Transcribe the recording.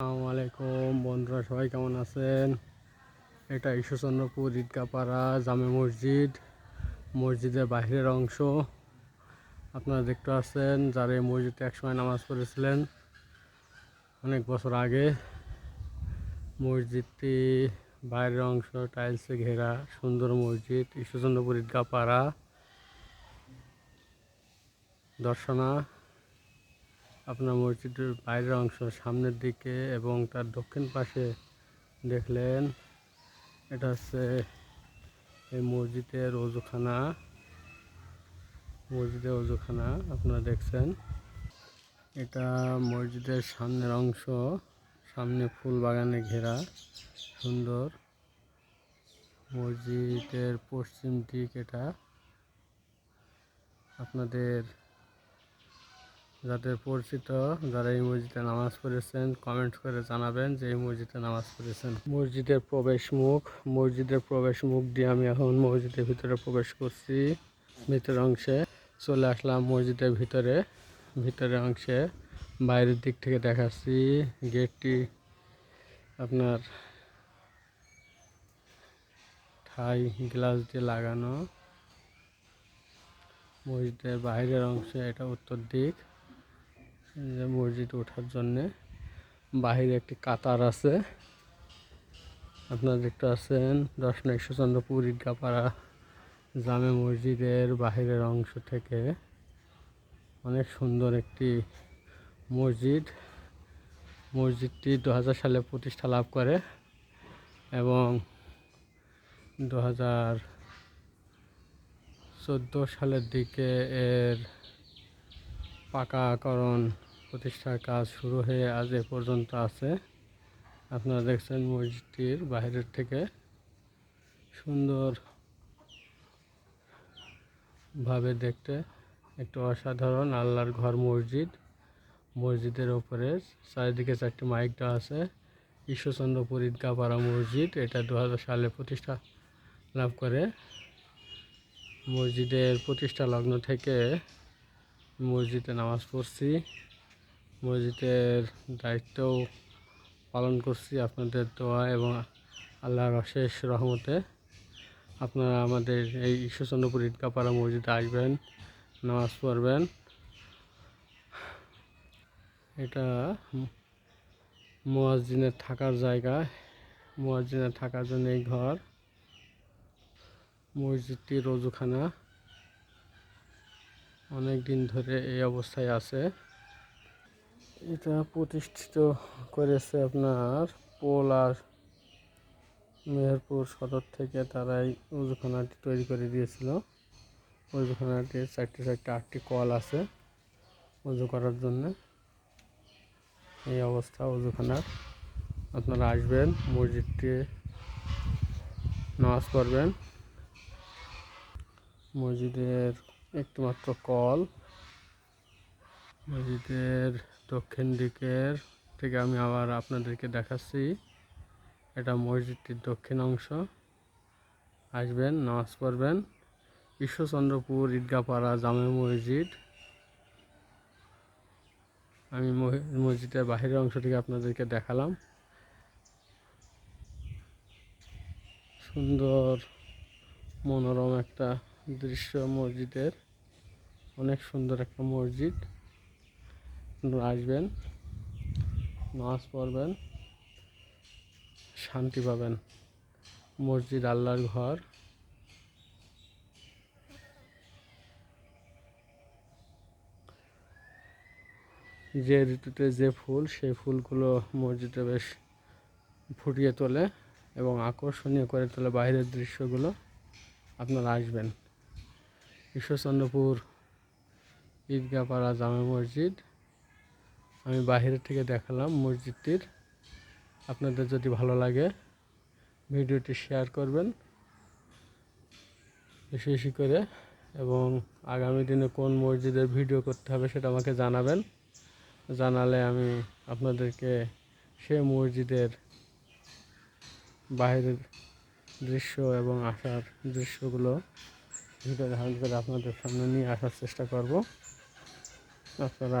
আলাইকুম বন্ধুরা, সবাই কেমন আছেন? এটা ঈশ্বরচন্দ্রপুর ঈদগাপাড়া জামে মসজিদ, মসজিদের বাহিরের অংশ। আপনারা দেখতে পাচ্ছেন যারা এই মসজিদে একসময় নামাজ পড়েছিলেন, অনেক বছর আগে, মসজিদটি বাইরের অংশ, টাইলসে ঘেরা, সুন্দর মসজিদ, ঈশ্বরচন্দ্রপুর ঈদগাপাড়া। দর্শনা আপনার মসজিদের বাইরের অংশ সামনের দিকে এবং তার দক্ষিণ পাশে দেখলেন, এটা হচ্ছে এই মসজিদের অজুখানা মসজিদের অজুখানা আপনারা দেখছেন। এটা মসজিদের সামনের অংশ, সামনে ফুল বাগানে ঘেরা, সুন্দর। মসজিদের পশ্চিম দিক এটা। আপনাদের যাদের পরিচিত, যারা এই মসজিদে নামাজ পড়েছেন কমেন্ট করে জানাবেন যে এই মসজিদে নামাজ পড়েছেন। মসজিদের প্রবেশ মুখ, মসজিদের প্রবেশ মুখ দিয়ে আমি এখন মসজিদের ভিতরে প্রবেশ করছি ভিতরের অংশে। চলে আসলাম মসজিদের ভিতরে ভিতরের অংশে। বাইরের দিক থেকে দেখাচ্ছি, গেটটি আপনার ঠাই, গ্লাস দিয়ে লাগানো। মসজিদের বাইরের অংশে, এটা উত্তর দিক। যে মসজিদ ওঠার জন্যে বাহিরে একটি কাতার আছে। আপনারা দেখতে পাচ্ছেন দর্শন ঈশ্বরচন্দ্রপুর ঈদগাপাড়া জামে মসজিদের বাহিরের অংশ থেকে। অনেক সুন্দর একটি মসজিদ। মসজিদটি দু সালে প্রতিষ্ঠা লাভ করে এবং দু চোদ্দ সালের দিকে এর পাকাকরণ প্রতিষ্ঠার কাজ শুরু হয়ে আজ এ পর্যন্ত আছে। আপনারা দেখছেন মসজিদটির বাইরের থেকে সুন্দর ভাবে দেখতে। একটু অসাধারণ আল্লাহর ঘর মসজিদ। মসজিদের ওপরে চারিদিকে চারটি মাইক দেওয়া আছে। ঈশ্বরচন্দ্রপুর ঈদগাপাড়া মসজিদ, এটা দু হাজার সালে প্রতিষ্ঠা লাভ করে। মসজিদের প্রতিষ্ঠা লগ্ন থেকে মসজিদে নামাজ পড়ছি। মসজিদের দায়িত্বও পালন করছি, আপনাদের দোয়া এবং আল্লাহর অশেষ রহমতে। আপনারা আমাদের এই ঈশ্বরচন্দ্রপুর ঈদগাপাড়া মসজিদে আসবেন, নামাজ পড়বেন। এটা মোয়াজ্জিনের থাকার জায়গা মোয়াজ্জিনের থাকার জন্য এই ঘর। মসজিদটি রজুখানা। অনেক দিন ধরে এই অবস্থায় আছে। এটা প্রতিষ্ঠিত করেছে আপনার পোলার মেহেরপুর সদর থেকে তারাই উজুখানাটি তৈরি করে দিয়েছিল। উজুখানাটির চারটে চারটে আটটি কল আছে উজু করার জন্য। এই অবস্থা উজুখানার। আপনারা আসবেন, মসজিদটি নামাজ পড়বেন। মসজিদের একটিমাত্র কল। মসজিদের দক্ষিণ দিকের থেকে আমি আবার আপনাদেরকে দেখাচ্ছি। এটা মসজিদটির দক্ষিণ অংশ। আসবেন, নামাজ পড়বেন। ঈশ্বরচন্দ্রপুর ঈদগাপাড়া জামে মসজিদ। আমি মসজিদের বাহিরের থেকে আপনাদেরকে দেখালাম। সুন্দর, মনোরম একটা দৃশ্য মসজিদের। অনেক সুন্দর একটা মসজিদ। আসবেন, নামাজ পড়বেন, শান্তি পাবেন। মসজিদ আল্লাহর ঘর। যে ঋতুতে যে ফুল, সেই ফুলগুলো মসজিদে বেশ ফুটিয়ে তোলে এবং আকর্ষণীয় করে তোলে বাইরের দৃশ্যগুলো। আপনারা আসবেন। ঈশ্বরচন্দ্রপুর ঈদগাহপাড়া জামে মসজিদ। আমি বাহিরের থেকে দেখালাম মসজিদটির। আপনাদের যদি ভালো লাগে ভিডিওটি শেয়ার করবেন। বেশি বেশি করে এবং আগামী দিনে কোন মসজিদের ভিডিও করতে হবে সেটা আমাকে জানাবেন। জানালে আমি আপনাদেরকে সে মসজিদের বাইরের দৃশ্য এবং আসার দৃশ্যগুলো ভিডিও ধারণ করে আপনাদের সামনে নিয়ে আসার চেষ্টা করব। আপনারা